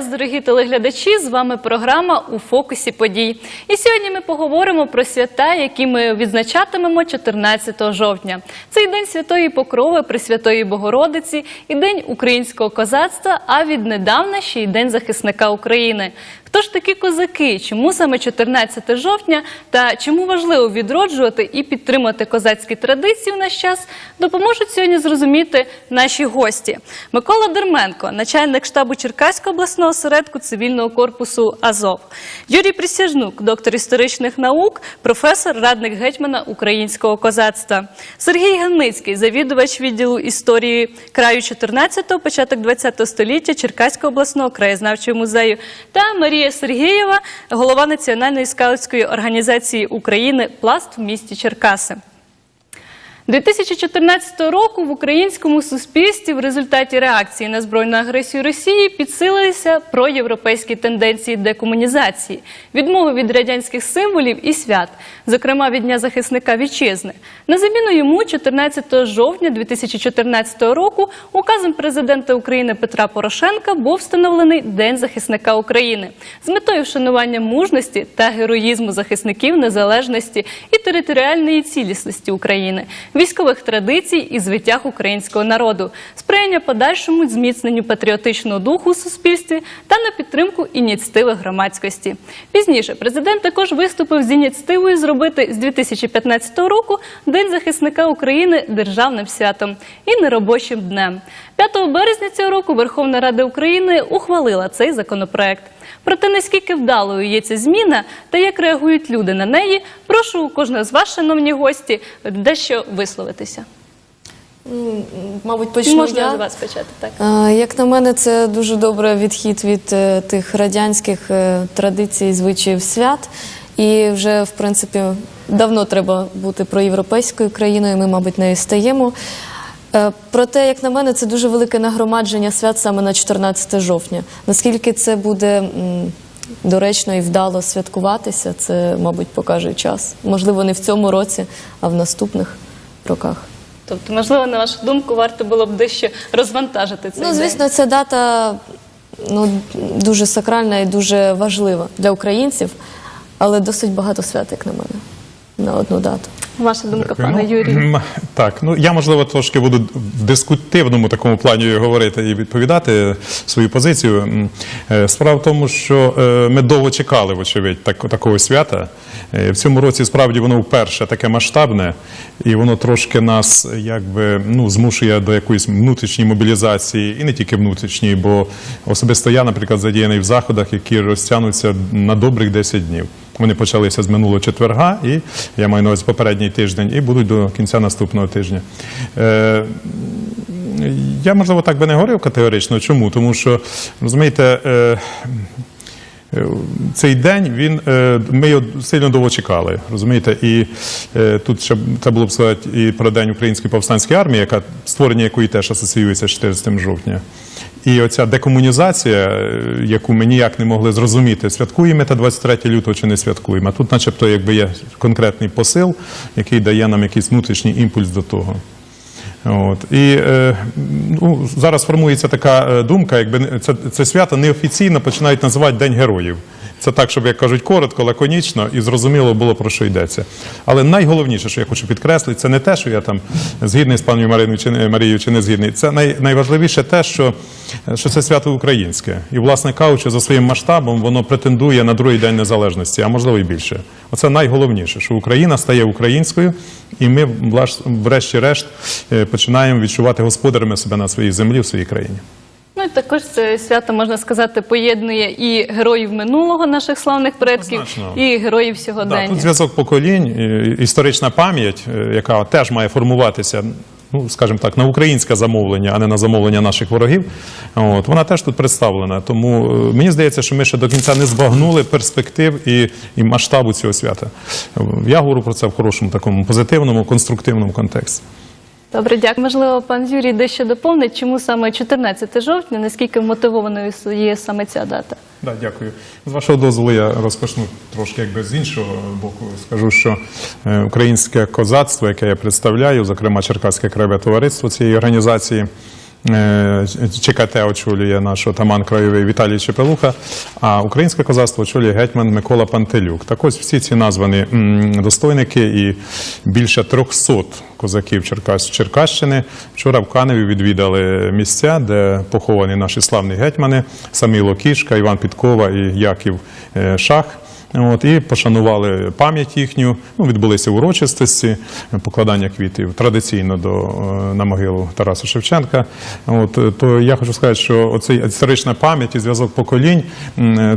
вас, дорогі телеглядачі! З вами програма у фокусі подій. І сьогодні ми поговоримо про свята, які ми відзначатимемо 14 жовтня. Цей день Святої Покрови Пресвятої Богородиці і День українського козацтва, а віднедавна ще й День захисника України. Хто ж такі козаки? Чому саме 14 жовтня? Та чому важливо відроджувати і підтримати козацькі традиції в наш час? Допоможуть сьогодні зрозуміти наші гості. Микола Дерменко, начальник штабу Черкаського обласного осередку цивільного корпусу Азов. Юрій Присяжнук, доктор історичних наук, професор, радник гетьмана українського козацтва. Сергій Ганицький, завідувач відділу історії краю 14-го, початок 20-го століття Черкаського обласного краєзнавчого музею. Та Марія Сергієва, голова Національної скаутської організації України Пласт в місті Черкаси. 2014 року в українському суспільстві в результаті реакції на збройну агресію Росії підсилилися проєвропейські тенденції декомунізації, відмови від радянських символів і свят, зокрема від Дня захисника вітчизни. На заміну йому 14 жовтня 2014 року указом президента України Петра Порошенка був встановлений День захисника України з метою вшанування мужності та героїзму захисників незалежності і територіальної цілісності України військових традицій і звитяг українського народу, сприяння подальшому зміцненню патріотичного духу у суспільстві та на підтримку ініціативи громадськості. Пізніше президент також виступив з ініціативою зробити з 2015 року День захисника України державним святом і неробочим днем. 5 березня цього року Верховна Рада України ухвалила цей законопроект. Проте наскільки вдалою є ця зміна та як реагують люди на неї, прошу кожного з вас, шановні гості, дещо висловитися. Мабуть, почну Можна я. з вас почати так. Е, Як на мене, це дуже добре відхід від е, тих радянських е, традицій, звичаїв свят. І вже, в принципі, давно треба бути проєвропейською країною, ми, мабуть, нею стаємо. Е, Проте, як на мене, це дуже велике нагромадження свят саме на 14 жовтня. Наскільки це буде доречно і вдало святкуватися, це, мабуть, покаже час. Можливо, не в цьому році, а в наступних роках. Тобто, можливо, на вашу думку, варто було б дещо розвантажити цей Ну, день. звісно, ця дата ну, дуже сакральна і дуже важлива для українців, але досить багато свят, як на мене, на одну дату. Ваша думка, Дякую. пане Ну, Юрій. Так, ну я можливо трошки буду в дискутивному такому плані говорити і відповідати свою позицію. Е, Справа в тому, що е, ми довго чекали, вочевидь, так, такого свята. Е, В цьому році справді воно вперше таке масштабне, і воно трошки нас якби ну змушує до якоїсь внутрішньої мобілізації, і не тільки внутрішньої, бо особисто я, наприклад, задіяний в заходах, які розтягнуться на добрих 10 днів. Вони почалися з минулого четверга, і я маю на увазі попередній тиждень, і будуть до кінця наступного тижня. Е, я, можливо, так би не говорив категорично. Чому? Тому що, розумієте, е, е, цей день він е, ми його сильно довго чекали, розумієте, і е, тут ще треба було б сказати і про день української повстанської армії, яка створення якої теж асоціюється з 14 жовтня. І оця декомунізація, е, яку ми ніяк не могли зрозуміти, святкуємо та 23 лютого чи не святкуємо. А тут, начебто, якби є конкретний посил, який дає нам якийсь внутрішній імпульс до того. От. І е, ну, зараз формується така е, думка, якби це, це свято неофіційно починають називати День героїв. Це так, щоб як кажуть, коротко, лаконічно і зрозуміло було про що йдеться. Але найголовніше, що я хочу підкреслити, це не те, що я там згідний з чи Марією чи не згідний. Це най, найважливіше те, що, що це свято українське. І, власне кажучи, за своїм масштабом воно претендує на другий день незалежності, а можливо і більше. Оце найголовніше, що Україна стає українською, і ми, врешті-решт, е, починаємо відчувати господарями себе на своїй землі в своїй країні. Ну і також це свято можна сказати поєднує і героїв минулого наших славних предків, Однозначно. і героїв Да, сьогодення. тут зв'язок поколінь, історична пам'ять, е, яка теж має формуватися, ну скажімо так, на українське замовлення, а не на замовлення наших ворогів. От вона теж тут представлена. Тому е, мені здається, що ми ще до кінця не збагнули перспектив і, і масштабу цього свята. Е, Я говорю про це в хорошому такому позитивному, конструктивному контексті. Добре, дякую. Можливо, пан Юрій дещо доповнить, чому саме 14 жовтня, наскільки мотивованою є саме ця дата. Да, дякую. З вашого дозволу я розпочну трошки якби з іншого боку. Скажу, що е, українське козацтво, яке я представляю, зокрема Черкаське краєве товариство цієї організації, ЧКТ очолює наш отаман краєвий Віталій Чепелуха, а українське козацтво очолює гетьман Микола Пантелюк. Так ось всі ці названі достойники і більше 300 козаків Черкащини вчора в Каневі відвідали місця, де поховані наші славні гетьмани Саміло Кішка, Іван Підкова і Яків е, Шах. От, і пошанували пам'ять їхню. Ну, відбулися урочистості, покладання квітів традиційно до, е, на могилу Тараса Шевченка. От, е, то я хочу сказати, що оцей історична пам'ять і зв'язок поколінь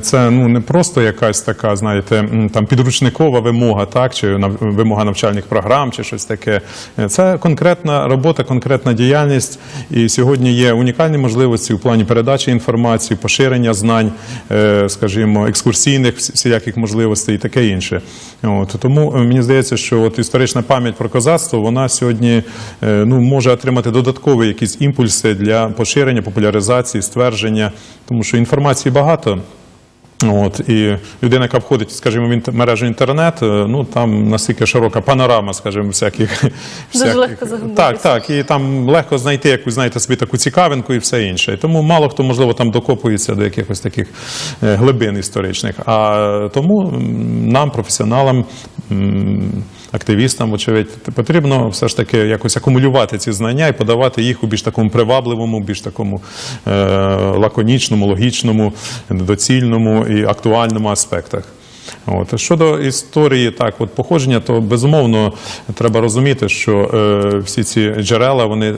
це ну, не просто якась така, знаєте, там підручникова вимога, так, чи вимога навчальних програм, чи щось таке. Е, Це конкретна робота, конкретна діяльність. І сьогодні є унікальні можливості у плані передачі інформації, поширення знань, е, скажімо, екскурсійних всі- всіляких можливостей і таке інше. От, тому е, мені здається, що от історична пам'ять про козацтво вона сьогодні е, ну, може отримати додаткові якісь імпульси для поширення, популяризації, ствердження, тому що інформації багато. От, і людина, яка входить, скажімо, в інт- мережу інтернет, е, ну там настільки широка панорама, скажімо, всяких. всяких- легко загубитися. Так, так, і там легко знайти якусь, знаєте, собі таку цікавинку і все інше. І тому мало хто, можливо, там докопується до якихось таких е, глибин історичних. А тому нам, професіоналам, активістам, вочевидь, потрібно все ж таки якось акумулювати ці знання і подавати їх у більш такому привабливому, більш такому е, лаконічному, логічному, доцільному і актуальному аспектах. От. Щодо історії так, от, походження, то безумовно треба розуміти, що е, всі ці джерела вони е,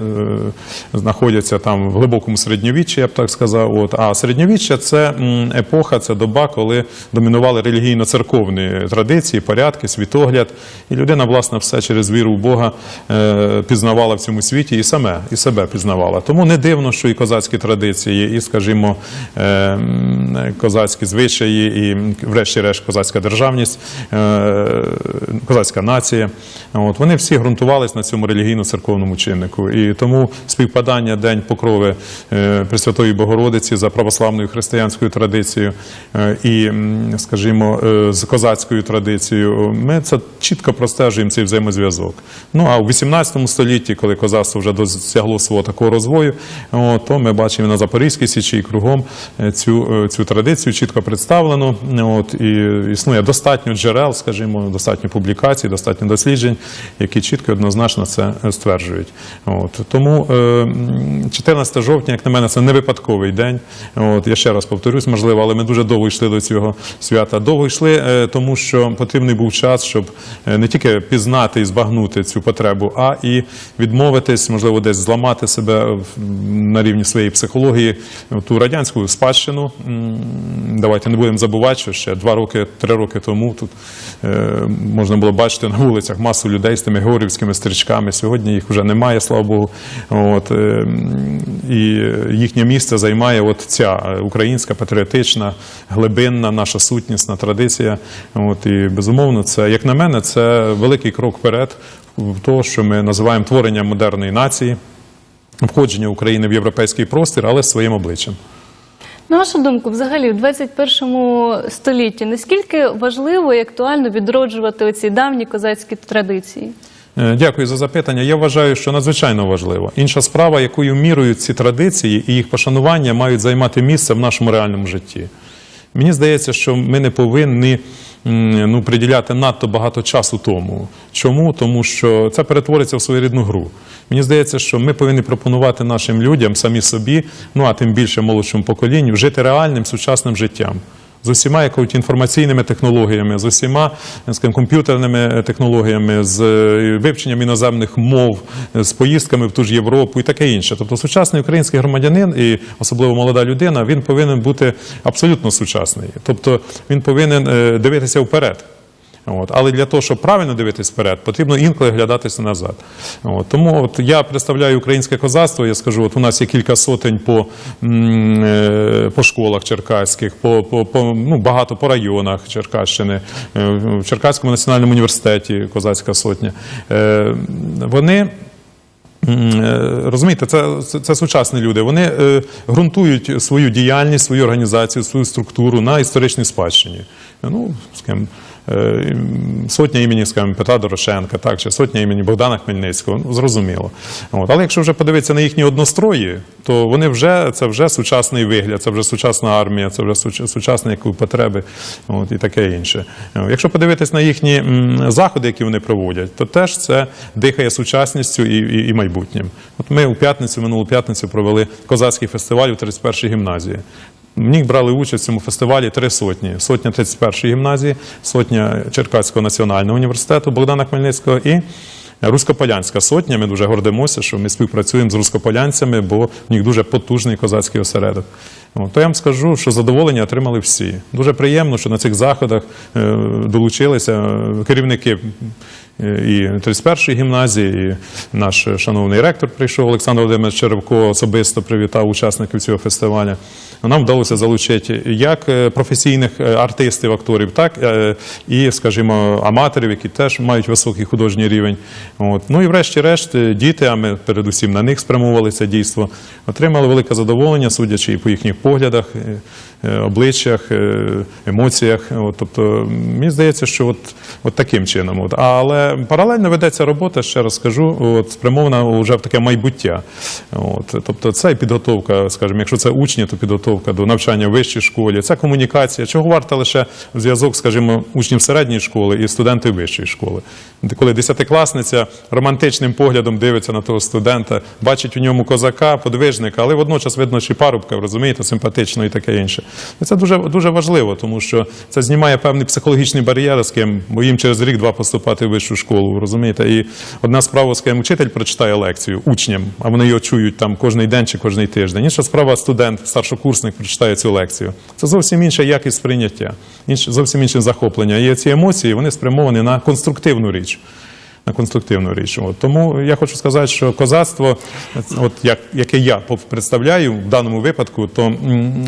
знаходяться там в глибокому середньовіччі, я б так сказав. От. А середньовіччя це епоха, це доба, коли домінували релігійно-церковні традиції, порядки, світогляд. І людина, власне, все через віру в Бога е, пізнавала в цьому світі і саме, і себе пізнавала. Тому не дивно, що і козацькі традиції, і, скажімо, е, козацькі звичаї, і, врешті-решт, козацька державність, е, козацька нація. От, вони всі ґрунтувались на цьому релігійно-церковному чиннику. І тому співпадання День Покрови е, Пресвятої Богородиці за православною християнською традицією е, і, скажімо, з козацькою традицією, ми це чітко простежуємо цей взаємозв'язок. Ну а у 18 столітті, коли козацтво вже досягло свого такого розвою, то ми бачимо на Запорізькій січі і кругом цю, цю традицію чітко представлено. От, і існує достатньо джерел, скажімо, достатньо публікацій, достатньо досліджень, які чітко і однозначно це е, стверджують. От, тому е, 14 жовтня, як на мене, це не випадковий день. От, я ще раз повторюсь, можливо, але ми дуже довго йшли до цього свята. Довго йшли, е, тому що потрібний був час, щоб е, не тільки пізнати і збагнути цю потребу, а і відмовитись, можливо, десь зламати себе на рівні своєї психології, ту радянську спадщину. Давайте не будемо забувати, що ще два роки, три роки тому тут е, можна було бачити на вулицях масу людей з тими георгівськими стрічками. Сьогодні їх вже немає, слава Богу. От, е, і їхнє місце займає от ця українська патріотична, глибинна наша сутнісна традиція. От, і безумовно, це, як на мене, це великий крок вперед в того, що ми називаємо творення модерної нації, входження України в європейський простір, але з своїм обличчям. На вашу думку, взагалі, в 21 столітті наскільки важливо і актуально відроджувати оці давні козацькі традиції? Е, Дякую за запитання. Я вважаю, що надзвичайно важливо. Інша справа, якою мірою ці традиції і їх пошанування мають займати місце в нашому реальному житті. Мені здається, що ми не повинні ну, приділяти надто багато часу тому. Чому? Тому що це перетвориться в своєрідну гру. Мені здається, що ми повинні пропонувати нашим людям самі собі, ну а тим більше молодшому поколінню, жити реальним сучасним життям. З усіма якось інформаційними технологіями, з усіма комп'ютерними технологіями, з е, вивченням іноземних мов, з поїздками в ту ж Європу і таке інше. Тобто сучасний український громадянин і особливо молода людина, він повинен бути абсолютно сучасний. Тобто він повинен е, дивитися вперед. От. Але для того, щоб правильно дивитись вперед, потрібно інколи глядатися назад. От. Тому от я представляю українське козацтво, я скажу, от у нас є кілька сотень по, е, по школах черкаських, по, по, по, ну, багато по районах Черкащини, е, в Черкаському національному університеті Козацька сотня. Е, Вони Розумієте, це, це, це сучасні люди. Вони е, ґрунтують свою діяльність, свою організацію, свою структуру на історичній спадщині. Ну, з ким, сотня імені, скажімо, Петра Дорошенка, так, чи сотня імені Богдана Хмельницького, ну, зрозуміло. От. Але якщо вже подивитися на їхні однострої, то вони вже це вже сучасний вигляд, це вже сучасна армія, це вже суч- сучасні потреби от, і таке інше. Е, Якщо подивитись на їхні заходи, які вони проводять, то теж це дихає сучасністю і, і, і майбутнім. От ми у п'ятницю, минулу п'ятницю провели козацький фестиваль у 31-й гімназії. В них брали участь в цьому фестивалі три сотні: сотня 31-ї гімназії, сотня Черкаського національного університету Богдана Хмельницького і Руськополянська сотня. Ми дуже гордимося, що ми співпрацюємо з руськополянцями, бо в них дуже потужний козацький осередок. То я вам скажу, що задоволення отримали всі. Дуже приємно, що на цих заходах е, долучилися е, керівники і 31-ї гімназії, і наш шановний ректор прийшов Олександр Володимирович Черевко особисто привітав учасників цього фестивалю. Нам вдалося залучити як е, професійних е, артистів, акторів, так е, і, скажімо, аматорів, які теж мають високий художній рівень. От. Ну і врешті-решт діти, а ми передусім на них спрямовували це дійство, отримали велике задоволення, судячи і по їхніх поглядах, обличчях, е, емоціях. Тобто, мені здається, що от, от таким чином. Але паралельно ведеться робота, ще раз скажу, от, спрямована вже в таке майбуття. От, тобто це підготовка, скажімо, якщо це учні, то підготовка до навчання в вищій школі, це комунікація. Чого варта лише зв'язок, скажімо, учнів середньої школи і студентів вищої школи. Коли десятикласниця романтичним поглядом дивиться на того студента, бачить у ньому козака, подвижника, але водночас видно, чи парубка, розумієте, симпатично і таке інше. І це дуже, дуже важливо, тому що це знімає певний психологічний бар'єр, з ким, бо їм через рік-два поступати в вищу школу, розумієте. І одна справа, з ким вчитель прочитає лекцію учням, а вони його чують там кожний день чи кожний тиждень. Інша справа студент, старшокурсник прочитає цю лекцію. Це зовсім інша якість сприйняття, зовсім інше захоплення. І ці емоції вони спрямовані на конструктивну річ. На конструктивну річ. От. Тому я хочу сказати, що козацтво, от як, яке я представляю в даному випадку, то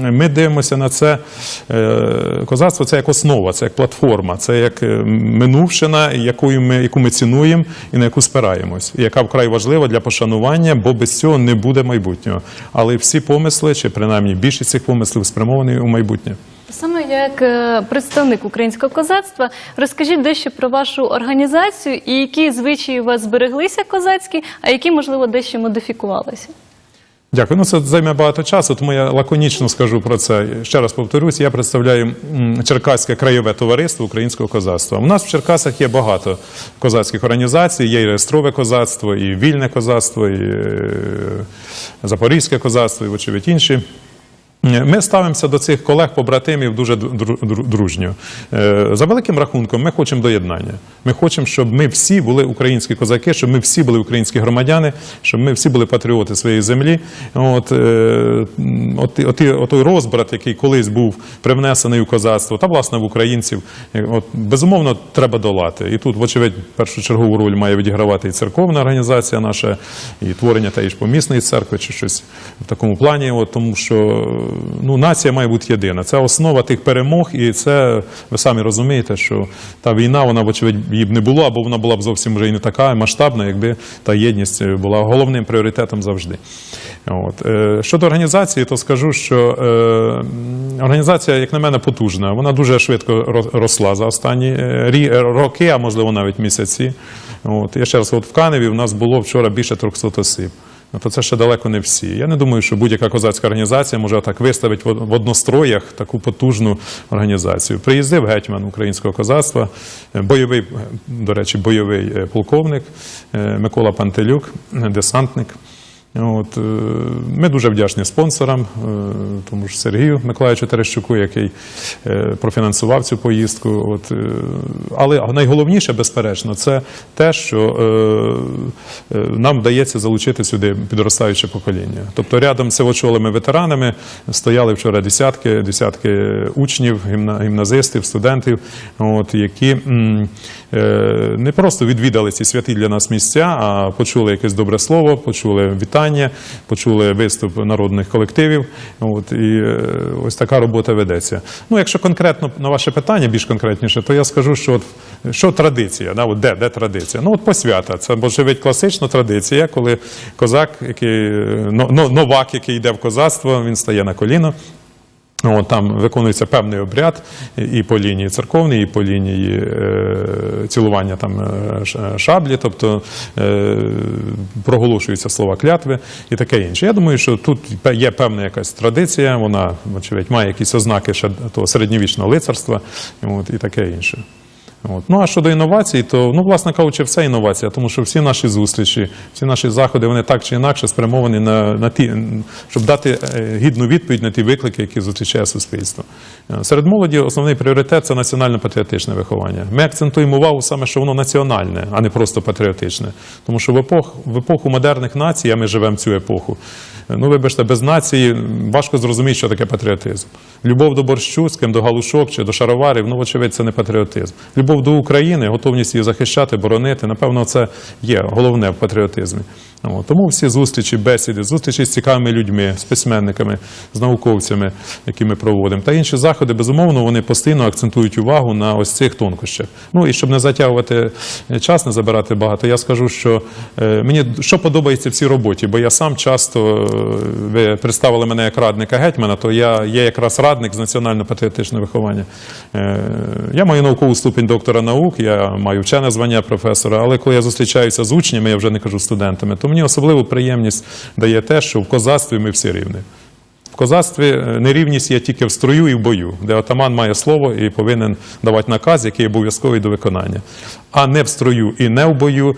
ми дивимося на це. Е, козацтво це як основа, це як платформа, це як е, минувшина, якою ми, яку ми цінуємо і на яку спираємось, яка вкрай важлива для пошанування, бо без цього не буде майбутнього. Але всі помисли, чи принаймні більшість цих помислів спрямовані у майбутнє. Саме як е, представник українського козацтва, розкажіть дещо про вашу організацію і які звичаї у вас збереглися козацькі, а які, можливо, дещо модифікувалися. Дякую. Ну це займе багато часу, тому я лаконічно скажу про це. Ще раз повторюсь, я представляю Черкаське краєве товариство українського козацтва. У нас в Черкасах є багато козацьких організацій, є і реєстрове козацтво, і вільне козацтво, і е, запорізьке козацтво, і вочевидь інші. Ми ставимося до цих колег-побратимів дуже дру- дру- дружньо. Е, За великим рахунком, ми хочемо доєднання. Ми хочемо, щоб ми всі були українські козаки, щоб ми всі були українські громадяни, щоб ми всі були патріоти своєї землі. От, е, розбрат, який колись був привнесений у козацтво, та власне в українців, е, безумовно, треба долати. І тут, вочевидь, першочергову роль має відігравати і церковна організація наша, і творення тієї ж помісної церкви, чи щось в такому плані. Тому що ну, нація має бути єдина. Це основа тих перемог, і це ви самі розумієте, що та війна, вона, вочевидь, б не було, або вона була б зовсім вже і не така масштабна, якби та єдність була головним пріоритетом завжди. От. Е, Щодо організації, то скажу, що е, організація, як на мене, потужна. Вона дуже швидко ро- росла за останні е, е, роки, а можливо навіть місяці. От. Я ще раз, от в Каневі в нас було вчора більше 300 осіб. Ну, то це ще далеко не всі. Я не думаю, що будь-яка козацька організація може так виставити в одностроях таку потужну організацію. Приїздив гетьман українського козацтва, е, бойовий, е, до речі, бойовий е, полковник Микола Пантелюк, десантник. От, е, ми дуже вдячні спонсорам, е, тому ж Сергію Миколаївичу Терещуку, який е, профінансував цю поїздку. От, але найголовніше, безперечно, це те, що нам вдається залучити сюди підростаюче покоління. Тобто рядом з сивочолими ветеранами стояли вчора десятки, десятки учнів, гімна- гімназистів, студентів, от, які не просто відвідали ці святі для нас місця, а почули якесь добре слово, почули вітання, почули виступ народних колективів. От, і е, ось така робота ведеться. Ну, якщо конкретно на ваше питання, більш конкретніше, то я скажу, що от, що традиція, да, от де, де традиція? Ну, от посвята. Це божевить класична традиція, коли козак, який, е, но- но- новак, який йде в козацтво, він стає на коліно. Ну, там виконується певний обряд і по лінії церковної, і по лінії е, цілування там е, шаблі, тобто е, проголошуються слова клятви і таке інше. Я думаю, що тут є певна якась традиція, вона, вочевидь, має якісь ознаки ще того середньовічного лицарства от, і таке інше. От. Ну а щодо інновацій, то ну, власне кажучи, все інновація, тому що всі наші зустрічі, всі наші заходи, вони так чи інакше спрямовані на, на ті, щоб дати е, гідну відповідь на ті виклики, які зустрічає суспільство. Е, Серед молоді основний пріоритет це національно-патріотичне виховання. Ми акцентуємо увагу саме, що воно національне, а не просто патріотичне. Тому що в епох, в епоху модерних націй, а ми живемо цю епоху. е, Ну, вибачте, без нації важко зрозуміти, що таке патріотизм. Любов до борщу, з ким до галушок чи до шароварів, ну, вочевидь, це не патріотизм. Любов до України, готовність її захищати, боронити, напевно, це є головне в патріотизмі. Тому всі зустрічі, бесіди, зустрічі з цікавими людьми, з письменниками, з науковцями, які ми проводимо, та інші заходи, безумовно, вони постійно акцентують увагу на ось цих тонкощах. Ну і щоб не затягувати е, час, не забирати багато, я скажу, що е, мені що подобається в цій роботі, бо я сам часто е, ви представили мене як радника гетьмана, то я є якраз радник з національно-патріотичного виховання. Я маю наукову ступінь доктора наук, я маю вчене звання професора, але коли я зустрічаюся з учнями, я вже не кажу студентами, то мені особливу приємність дає те, що в козацтві ми всі рівні. В козацтві е, нерівність є тільки в строю і в бою, де отаман має слово і повинен давати наказ, який обов'язковий до виконання. А не в строю і не в бою,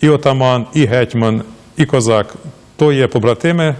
і отаман, і гетьман, і козак то є побратими.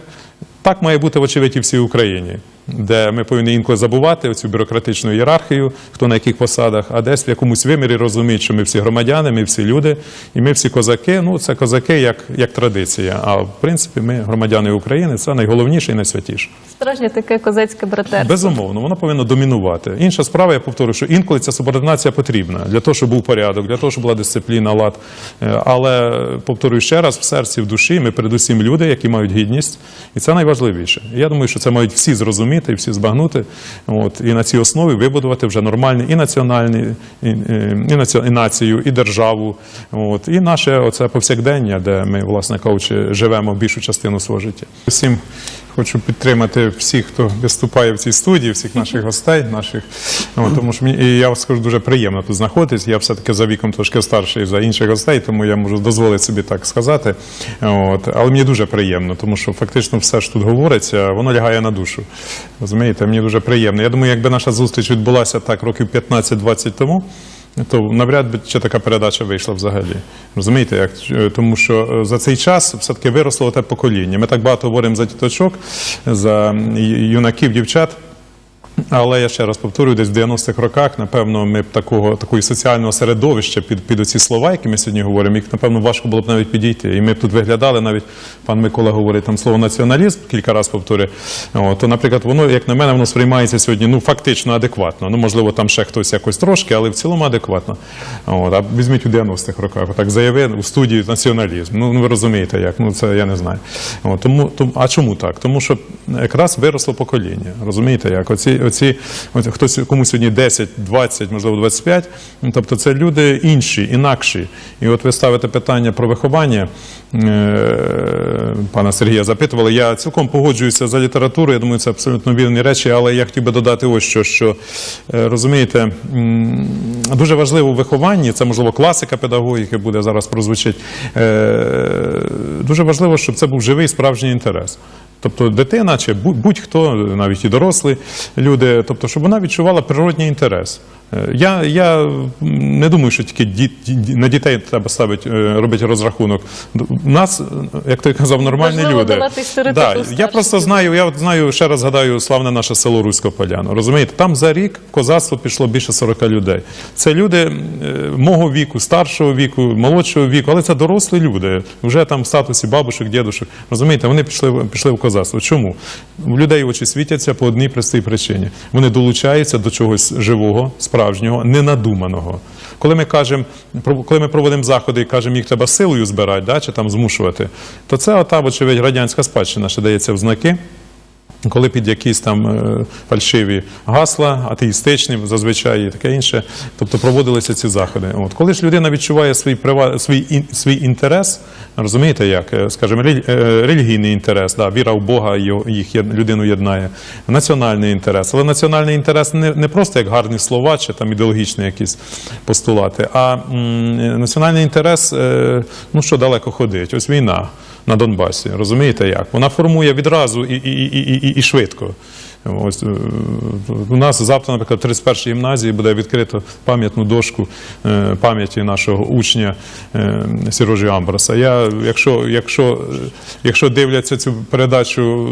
Так має бути, вочевидь, і всій Україні, де ми повинні інколи забувати оцю бюрократичну ієрархію, хто на яких посадах, а десь в якомусь вимірі розуміти, що ми всі громадяни, ми всі люди, і ми всі козаки. Ну, це козаки як, як традиція. А в принципі, ми громадяни України, це найголовніше і найсвятіше. Справжнє таке козацьке братерство. Безумовно, воно повинно домінувати. Інша справа, я повторю, що інколи ця субординація потрібна для того, щоб був порядок, для того, щоб була дисципліна, лад. Е, Але повторюю ще раз, в серці, в душі ми передусім люди, які мають гідність, і це найважливіше. Я думаю, що це мають всі зрозуміти і всі збагнути. От і на цій основі вибудувати вже нормальні і національні, і, і, і націю, і державу. От і наше оце повсякдення, де ми, власне кажучи, живемо більшу частину свого життя. Всім Хочу підтримати всіх, хто виступає в цій студії, всіх наших гостей, наших От, тому що мені і я вам скажу дуже приємно тут знаходитись. Я все-таки за віком трошки старший за інших гостей, тому я можу дозволити собі так сказати. От, але мені дуже приємно, тому що фактично все ж тут говориться, воно лягає на душу. Розумієте, мені дуже приємно. Я думаю, якби наша зустріч відбулася так років 15-20 тому. То навряд би ще така передача вийшла взагалі. Розумієте, як е, тому що е, за цей час все-таки виросло те покоління. Ми так багато говоримо за діточок, за юнаків, дівчат. Але я ще раз повторюю, десь в 90-х роках, напевно, ми б такого такої соціального середовища під, під оці слова, які ми сьогодні говоримо, їх, напевно, важко було б навіть підійти. І ми б тут виглядали, навіть пан Микола говорить там слово націоналізм, кілька разів повторює. О, то, наприклад, воно, як на мене, воно сприймається сьогодні ну, фактично адекватно. Ну, можливо, там ще хтось якось трошки, але в цілому адекватно. От, а візьміть у 90-х роках, отак заявив у студії націоналізм. Ну, ну ви розумієте, як, ну це я не знаю. От, тому, тому, а чому так? Тому що якраз виросло покоління. Розумієте, як оці, оці от хтось комусь сьогодні 10, 20, можливо, 25, ну, тобто це люди інші, інакші. І от ви ставите питання про виховання. Е, пана Сергія запитували. Я цілком погоджуюся за літературою. Я думаю, це абсолютно вірні речі, але я хотів би додати ось що, що е, розумієте, дуже важливо в вихованні, це можливо класика педагогіки буде зараз прозвучить. е, Дуже важливо, щоб це був живий справжній інтерес. Тобто дитина чи будь- будь-хто, навіть і дорослі люди, тобто, щоб вона відчувала природній інтерес. Я, я не думаю, що тільки ді, ді- на дітей треба ставити, е, робити розрахунок. У нас, як той казав, нормальні Важливо люди. Да, я просто знаю, я от знаю, ще раз згадаю славне наше село Русько Поляно. Розумієте, там за рік в козацтво пішло більше 40 людей. Це люди е, мого віку, старшого віку, молодшого віку, але це дорослі люди, вже там в статусі бабушек, дідушек. Розумієте, вони пішли, пішли в козацтво. Чому? У людей очі світяться по одній простій причині. Вони долучаються до чогось живого, справжнього, ненадуманого. Коли ми кажемо, коли ми проводимо заходи і кажемо, їх треба силою збирати, да, чи там змушувати, то це ота, вочевидь, радянська спадщина, ще дається в знаки. Коли під якісь там е, фальшиві гасла, атеїстичні, зазвичай і таке інше, тобто проводилися ці заходи. От коли ж людина відчуває свій прива, свій, свій інтерес, розумієте, як Е, скажімо, е, релігійний інтерес, да, віра в Бога їх людину єднає, національний інтерес. Але національний інтерес не, не просто як гарні слова чи там ідеологічні якісь постулати, а м, національний інтерес, ну що далеко ходить, ось війна на Донбасі. Розумієте як? Вона формує відразу і, і, і, і, і швидко. Ось е, у нас завтра, наприклад, в 31-й гімназії буде відкрито пам'ятну дошку е, пам'яті нашого учня е, Сірожі Амброса. Я, якщо, е, дивляться цю передачу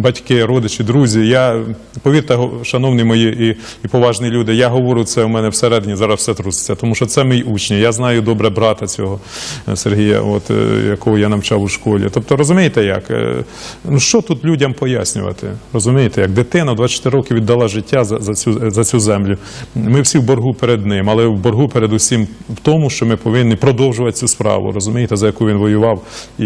батьки, родичі, друзі, я повірте, шановні мої і, поважні люди, я говорю це у мене всередині зараз все труситься, тому що це мій учень. Я знаю добре брата цього е, Сергія, е, якого я навчав у школі. Тобто, розумієте, як Е, ну що тут людям пояснювати? Розумієте, як дитина в 24 роки віддала життя за, за цю за цю землю. Ми всі в боргу перед ним, але в боргу передусім в тому, що ми повинні продовжувати цю справу, розумієте, за яку він воював і,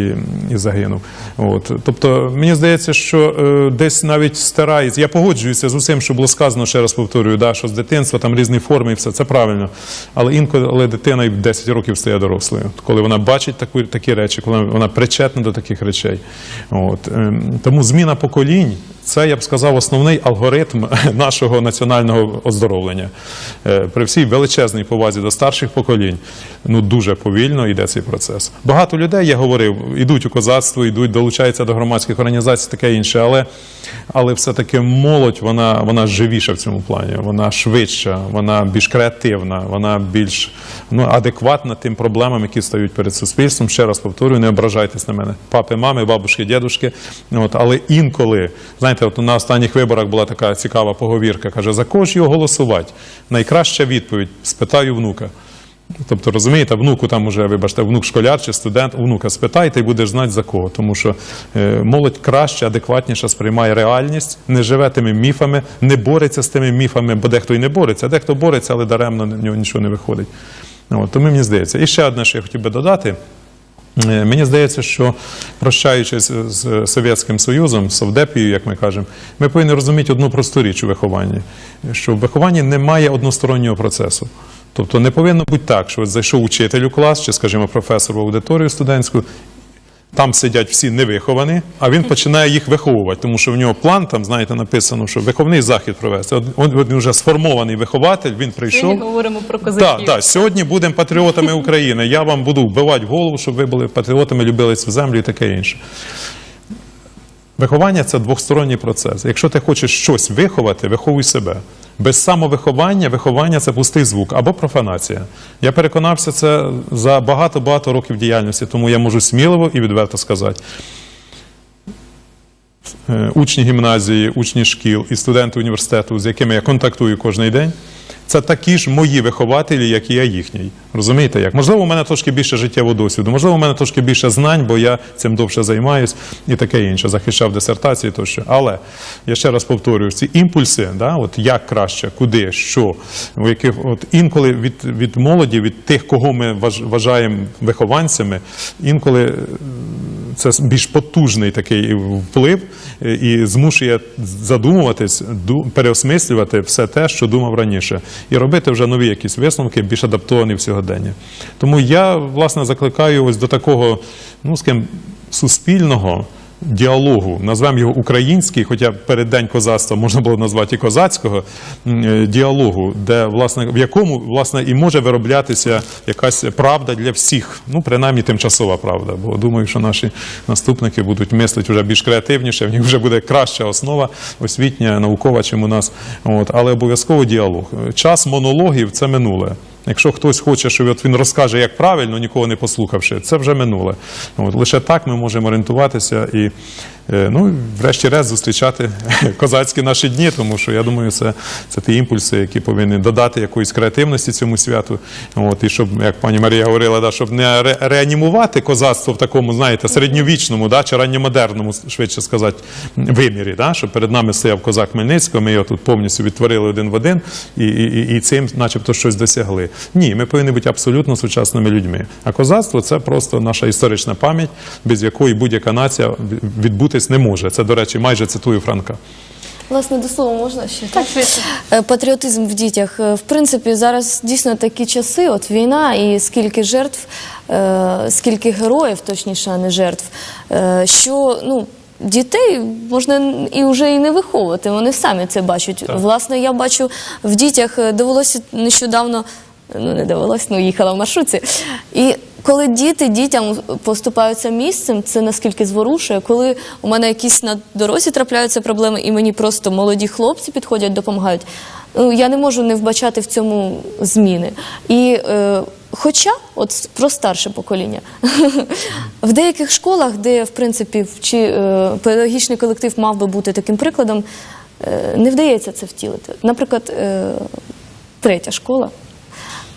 і загинув. От тобто, мені здається, що е, десь навіть старається. Я погоджуюся з усім, що було сказано, ще раз повторюю, да, що з дитинства там різні форми і все це правильно. Але інколи дитина і в 10 років стає дорослою, коли вона бачить таку, такі речі, коли вона причетна до таких речей. От, ем, тому зміна поколінь. Це я б сказав основний алгоритм нашого національного оздоровлення. Е, При всій величезній повазі до старших поколінь, ну дуже повільно йде цей процес. Багато людей, я говорив, йдуть у козацтво, йдуть, долучаються до громадських організацій, таке інше, але, але все-таки молодь, вона, вона живіша в цьому плані, вона швидша, вона більш креативна, вона більш ну, адекватна тим проблемам, які стають перед суспільством. Ще раз повторюю, не ображайтесь на мене. Папи, мами, бабушки, дідушки. От, але інколи, знаєте, от на останніх виборах була така цікава поговірка, каже, за кого ж його голосувати? Найкраща відповідь спитаю внука. Тобто, розумієте, внуку там уже, вибачте, внук школяр чи студент, внука спитайте і будеш знати за кого. Тому що е, молодь краще, адекватніше сприймає реальність, не живе тими міфами, не бореться з тими міфами, бо дехто і не бореться, дехто бореться, але даремно в нього нічого не виходить. От, тому мені здається. І ще одне, що я хотів би додати. Е, Мені здається, що прощаючись з Совєтським Союзом, з Совдепією, як ми кажемо, ми повинні розуміти одну просту річ у вихованні, що в вихованні немає одностороннього процесу. Тобто не повинно бути так, що зайшов учитель у клас, чи, скажімо, професор в аудиторію студентську, там сидять всі невиховані, а він починає їх виховувати, тому що в нього план, там, знаєте, написано, що виховний захід провести. Він вже сформований вихователь, він прийшов. Сьогодні говоримо про козаків. Так, так, сьогодні будемо патріотами України. Я вам буду вбивати в голову, щоб ви були патріотами, любили цю землю і таке інше. Виховання це двосторонній процес. Якщо ти хочеш щось виховати, виховуй себе. Без самовиховання виховання це пустий звук або профанація. Я переконався це за багато-багато років діяльності, тому я можу сміливо і відверто сказати. Е, Учні гімназії, учні шкіл і студенти університету, з якими я контактую кожен день, це такі ж мої вихователі, як і я їхній. Розумієте як? Можливо, у мене трошки більше життєвого досвіду, можливо, у мене трошки більше знань, бо я цим довше займаюсь і таке інше, захищав дисертації тощо. Але я ще раз повторюю, ці імпульси, да, от як краще, куди, що, в яких от інколи від, від молоді, від тих, кого ми вважаємо вихованцями, інколи це більш потужний такий вплив е, і змушує задумуватись, переосмислювати все те, що думав раніше, і робити вже нові якісь висновки, більш адаптовані в сьогодення. Тому я власне закликаю ось до такого, ну ким суспільного. Діалогу, назвемо його український, хоча перед день козацтва можна було назвати і козацького е, діалогу, де власне в якому власне і може вироблятися якась правда для всіх, ну принаймні тимчасова правда. Бо думаю, що наші наступники будуть мислити вже більш креативніше, в них вже буде краща основа освітня, наукова, чим у нас. От але обов'язково діалог. Час монологів це минуле. Якщо хтось хоче, що він розкаже, як правильно, нікого не послухавши, це вже минуле. От, лише так ми можемо орієнтуватися і, ну, врешті-решт, зустрічати козацькі наші дні, тому що я думаю, це, це ті імпульси, які повинні додати якоїсь креативності цьому святу. От, і щоб, як пані Марія говорила, да, щоб не ре- реанімувати козацтво в такому, знаєте, середньовічному да, чи ранньомодерному, швидше сказати, вимірі, да, щоб перед нами стояв козак Хмельницького, ми його тут повністю відтворили один в один і, і, і- цим, начебто, щось досягли. Ні, ми повинні бути абсолютно сучасними людьми. А козацтво це просто наша історична пам'ять, без якої будь-яка нація відбутися навчитись не може. Це, до речі, майже цитую Франка. Власне, до слова можна ще? Так, звісно. Е, Патріотизм в дітях. Е, В принципі, зараз дійсно такі часи, от війна, і скільки жертв, е, скільки героїв, точніше, а не жертв, що ну. Дітей можна і вже і не виховувати, вони самі це бачать. Власне, я бачу в дітях довелося нещодавно, ну не довелося, ну їхала в маршрутці. І коли діти дітям поступаються місцем, це наскільки зворушує. Коли у мене якісь на дорозі трапляються проблеми, і мені просто молоді хлопці підходять, допомагають. Ну, я не можу не вбачати в цьому зміни. І е, хоча, от про старше покоління, в деяких школах, де в принципі вчи, е, педагогічний колектив мав би бути таким прикладом, е, не вдається це втілити. Наприклад, третя школа.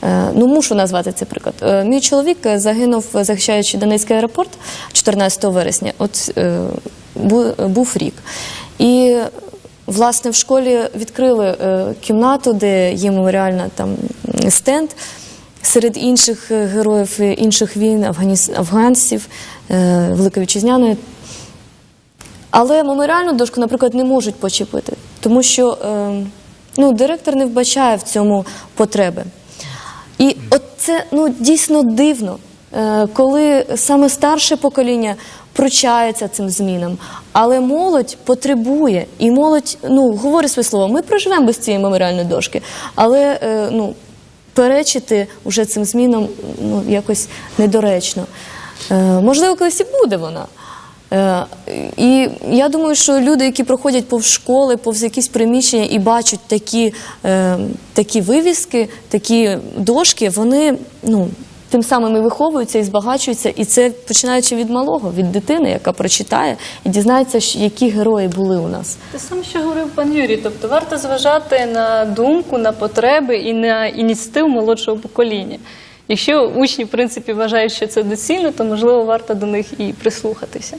Е, Ну, мушу назвати цей приклад. Е, Мій чоловік е, загинув, захищаючи Донецький аеропорт 14 вересня. От був рік. І власне в школі відкрили кімнату, де є меморіальна там стенд. Серед інших героїв інших війн, афганців, е, Великої Вітчизняної але меморіальну дошку, наприклад, не можуть почепити, тому що е, ну, директор не вбачає в цьому потреби. І от це ну, дійсно дивно, е, коли саме старше покоління пручається цим змінам, але молодь потребує, і молодь ну, говорить своє слово, ми проживемо без цієї меморіальної дошки, але е, ну, перечити уже цим змінам ну, якось недоречно. Е, можливо, колись і буде вона. Е, І я думаю, що люди, які проходять повз школи, повз якісь приміщення і бачать такі, е, такі вивіски, такі дошки, вони ну, тим самим і виховуються і збагачуються. І це починаючи від малого, від дитини, яка прочитає і дізнається, які герої були у нас. Те саме, що говорив пан Юрій, тобто варто зважати на думку, на потреби і на ініціативу молодшого покоління. Якщо учні, в принципі, вважають, що це доцільно, то можливо варто до них і прислухатися.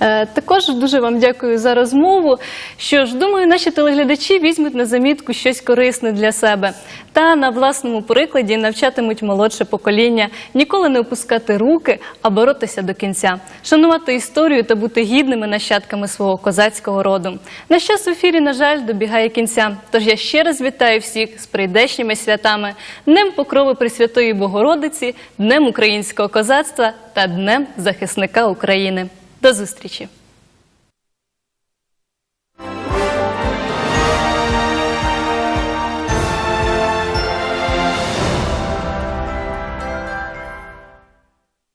Е, Також дуже вам дякую за розмову. Що ж, думаю, наші телеглядачі візьмуть на замітку щось корисне для себе та на власному прикладі навчатимуть молодше покоління ніколи не опускати руки, а боротися до кінця, шанувати історію та бути гідними нащадками свого козацького роду. Наш час в ефірі, на жаль, добігає кінця. Тож я ще раз вітаю всіх з прийдешніми святами, Днем Покрови Пресвятої Богородиці, Днем українського козацтва та Днем захисника України. До зустрічі!